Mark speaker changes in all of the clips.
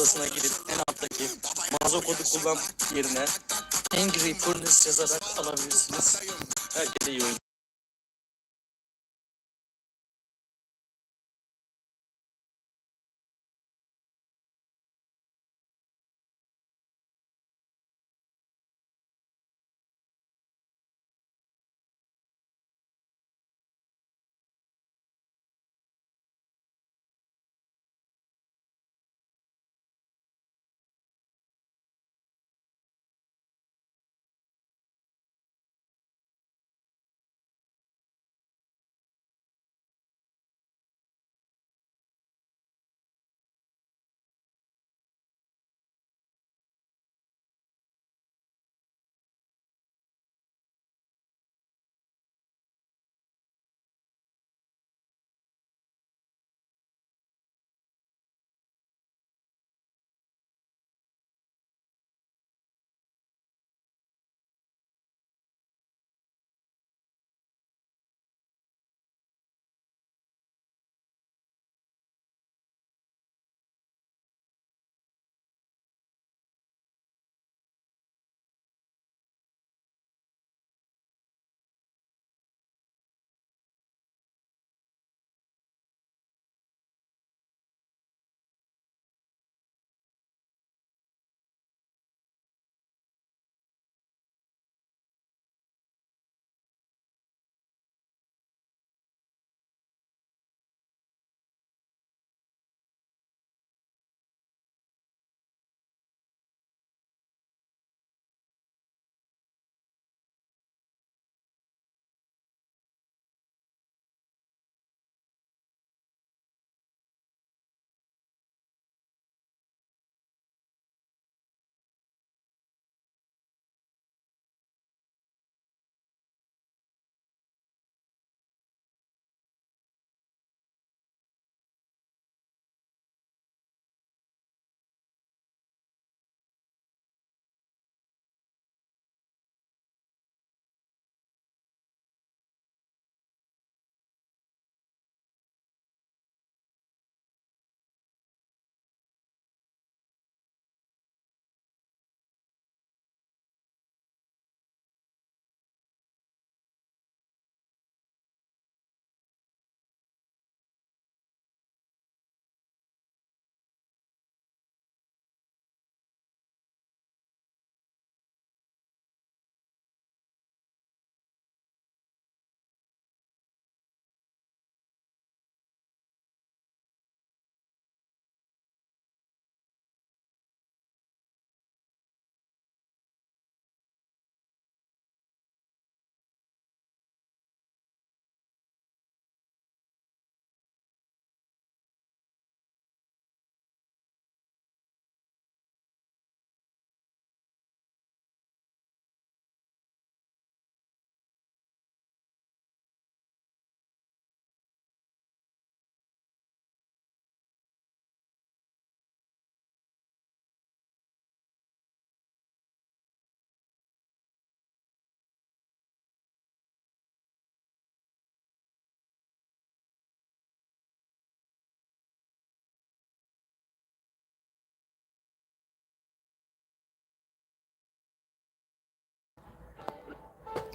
Speaker 1: mağazasına gidip en alttaki mağaza kodu kullan yerine Angry Furnace yazarak alabilirsiniz. Herkese iyi oyun.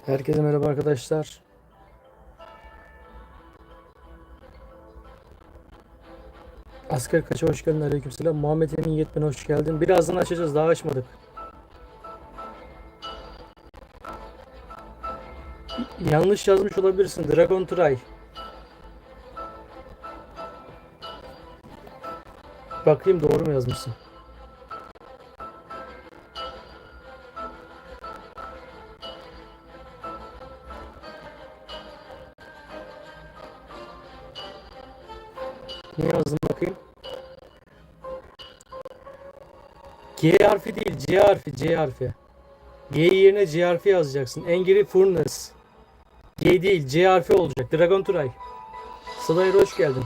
Speaker 2: Herkese merhaba arkadaşlar. Asker kaça hoş geldin. Aleykümselam. Muhammed Emin Yetmen hoş geldin. Birazdan açacağız. Daha açmadık. Yanlış yazmış olabilirsin. Dragon Try. Bakayım doğru mu yazmışsın? Ne yazdım bakayım? G harfi değil, C harfi, C harfi. G yerine C harfi yazacaksın. Angry Furnace. G değil, C harfi olacak. Dragon Try. Sıla'ya hoş geldin.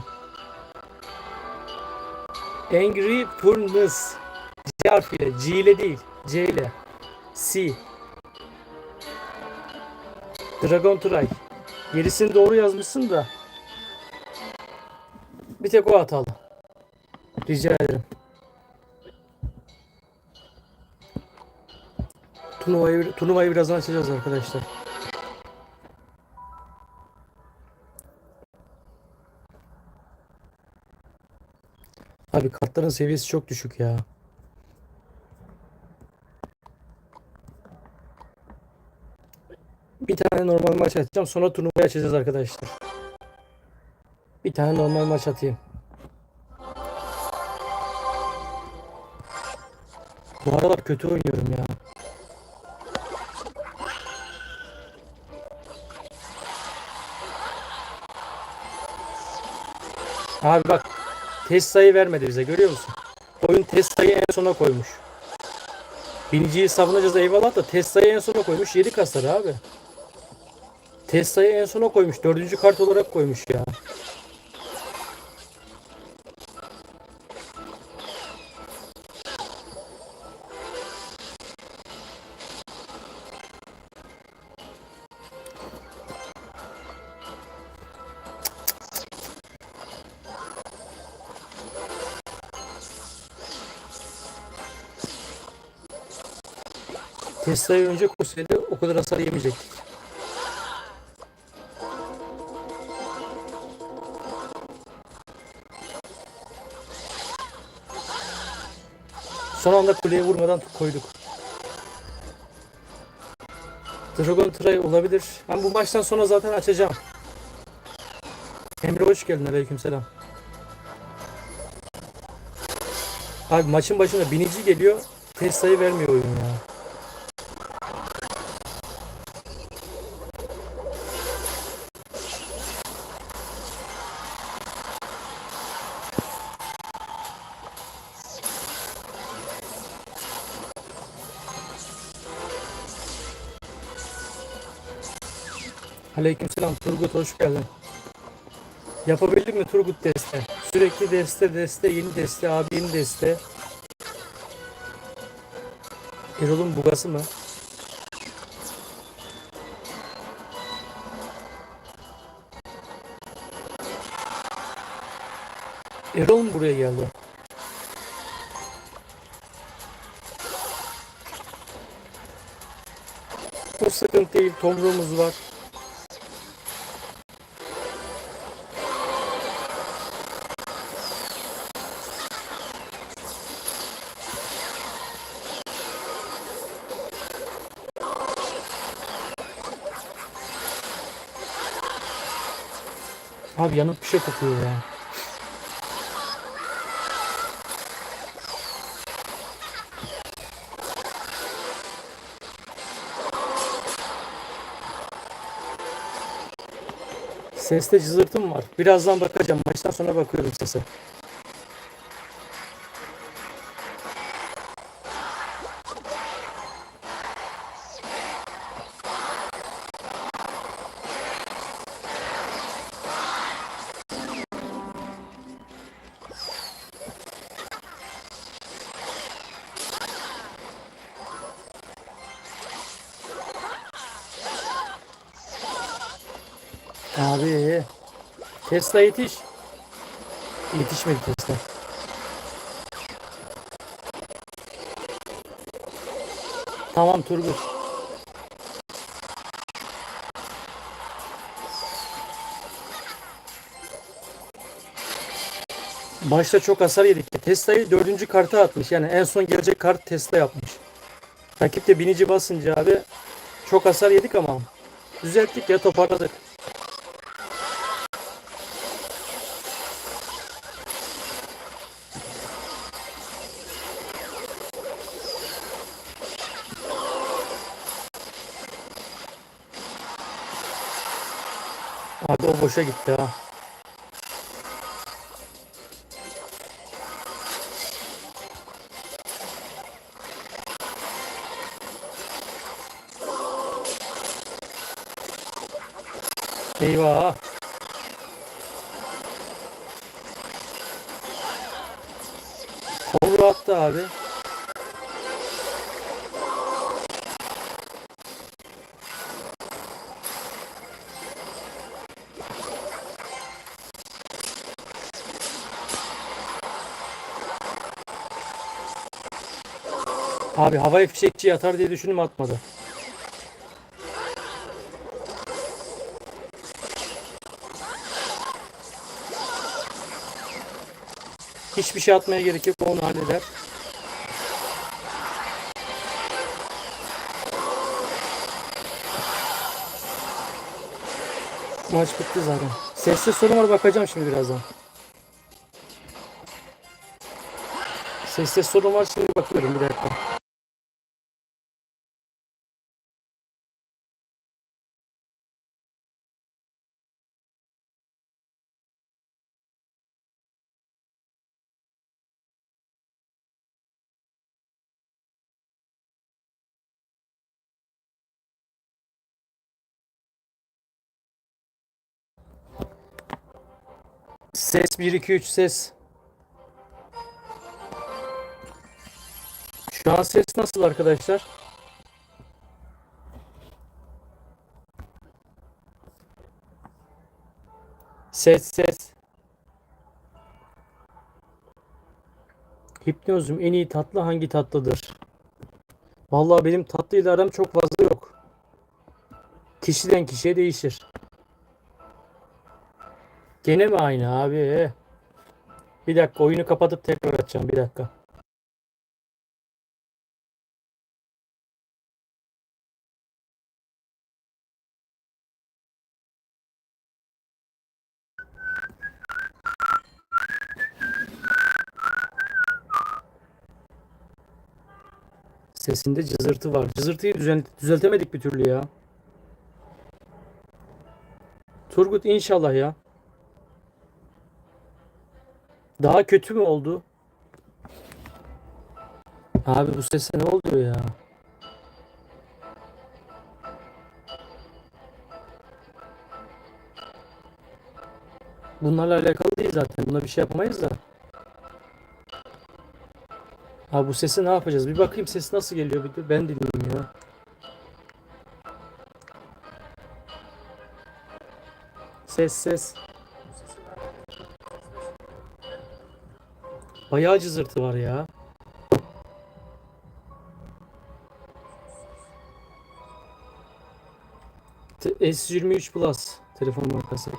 Speaker 2: Angry Furnace. C harfiyle, G ile değil, C ile. C. Dragon Try. Gerisini doğru yazmışsın da. Bir tek o hatalı. Rica ederim. Turnuvayı, turnuvayı birazdan açacağız arkadaşlar. Abi kartların seviyesi çok düşük ya. Bir tane normal maç açacağım. Sonra turnuvayı açacağız arkadaşlar. Bir tane normal maç atayım. Bu aralar kötü oynuyorum ya. Abi bak test sayı vermedi bize görüyor musun? Oyun test sayı en sona koymuş. Biniciyi savunacağız eyvallah da test sayı en sona koymuş 7 kasar abi. Test sayı en sona koymuş. Dördüncü kart olarak koymuş ya. Tesla'yı önce koysaydı o kadar hasar yemeyecektik. Son anda kuleye vurmadan koyduk. Dragon Try olabilir. Ben bu maçtan sonra zaten açacağım. Emre hoş geldin. Aleykümselam. Abi maçın başında binici geliyor. Tesla'yı vermiyor oyun ya. Aleykümselam Turgut hoş geldin. Yapabildik mi Turgut deste? Sürekli deste deste yeni deste abi yeni deste. Erol'un bugası mı? Erol mu buraya geldi? O sıkıntı değil. Tomruğumuz var. Abi yanık bir şey kokuyor ya. Seste cızırtım var. Birazdan bakacağım. Maçtan sonra bakıyorum sese. Abi. Tesla yetiş. Yetişmedi Tesla. Tamam Turgut. Başta çok hasar yedik. Tesla'yı dördüncü karta atmış. Yani en son gelecek kart Tesla yapmış. Rakip de binici basınca abi çok hasar yedik ama düzelttik ya toparladık. Abi o boşa gitti ha. Eyvah. Kobra attı abi. Abi havaya fişekçi atar diye düşündüm atmadı. Hiçbir şey atmaya gerek yok. Onu halleder. Maç bitti zaten. Sesli sorun var bakacağım şimdi birazdan. Sesli sorun var şimdi bakıyorum bir dakika. Ses 1 2 3 ses. Şu an ses nasıl arkadaşlar? Ses ses. Hipnozum en iyi tatlı hangi tatlıdır? Vallahi benim tatlıyla aram çok fazla yok. Kişiden kişiye değişir. Gene mi aynı abi? Bir dakika oyunu kapatıp tekrar açacağım bir dakika. Sesinde cızırtı var. Cızırtıyı düzen- düzeltemedik bir türlü ya. Turgut inşallah ya. Daha kötü mü oldu? Abi bu sese ne oluyor ya? Bunlarla alakalı değil zaten. Buna bir şey yapamayız da. Abi bu sesi ne yapacağız? Bir bakayım ses nasıl geliyor. Bir de ben dinleyeyim ya. Ses ses. Bayağı cızırtı var ya. Te- S23 Plus telefon markası.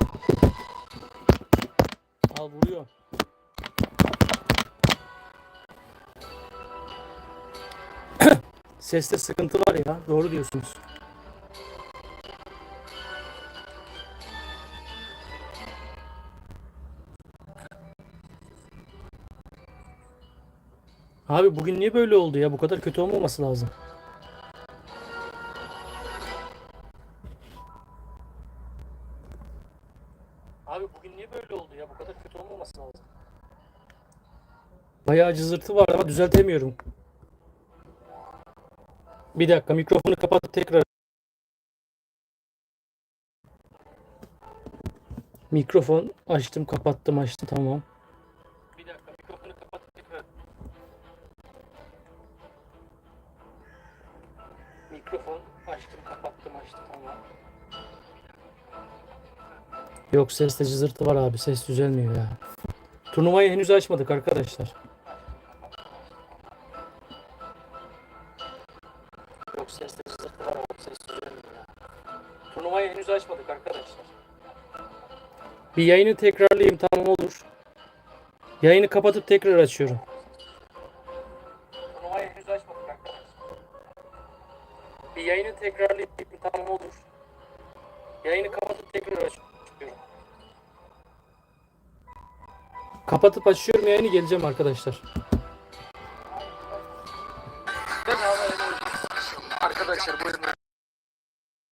Speaker 2: Al vuruyor. Seste sıkıntı var ya. Doğru diyorsunuz. Abi bugün niye böyle oldu ya? Bu kadar kötü olmaması lazım. Abi bugün niye böyle oldu ya? Bu kadar kötü olmaması lazım. Bayağı cızırtı var ama düzeltemiyorum. Bir dakika mikrofonu kapat tekrar. Mikrofon açtım kapattım açtım tamam. Mikrofon açtım kapattım açtım tamam. Yok seste cızırtı var abi ses düzelmiyor ya. Turnuvayı henüz açmadık arkadaşlar. Yok seste cızırtı var abi ses düzelmiyor ya. Turnuvayı henüz açmadık arkadaşlar. Bir yayını tekrarlayayım tamam olur. Yayını kapatıp tekrar açıyorum. Bir yayını tekrarlayayım tamam olur. Yayını kapatıp tekrar açıyorum. Kapatıp açıyorum yayını geleceğim arkadaşlar.
Speaker 1: Arkadaşlar buyurun